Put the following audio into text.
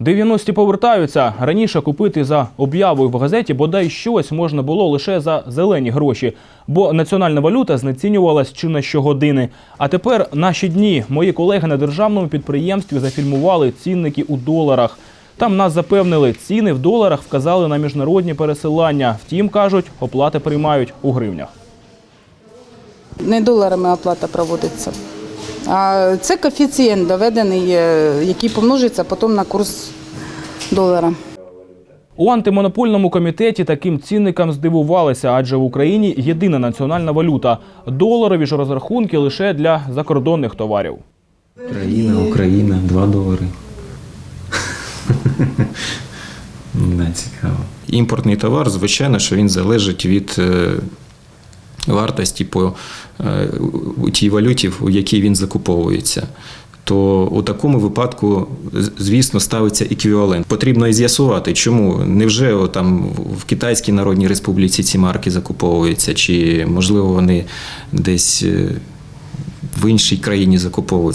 90-ті повертаються. Раніше купити за об'явою в газеті бодай щось можна було лише за зелені гроші, бо національна валюта знецінювалась чи на щогодини. А тепер наші дні мої колеги на державному підприємстві зафільмували цінники у доларах. Там нас запевнили, ціни в доларах вказали на міжнародні пересилання. Втім, кажуть, оплати приймають у гривнях. Не доларами оплата проводиться. А це коефіцієнт доведений, е, який помножиться потім на курс долара. У антимонопольному комітеті таким цінникам здивувалися, адже в Україні єдина національна валюта. Доларові ж розрахунки лише для закордонних товарів. Україна, Україна, 2 долари. Да, цікаво. Імпортний товар, звичайно, що він залежить від е, вартості по е, у тій валюті, у якій він закуповується. То у такому випадку, звісно, ставиться еквівалент. Потрібно і з'ясувати, чому невже там в Китайській Народній Республіці ці марки закуповуються, чи можливо вони десь е, в іншій країні закуповуються.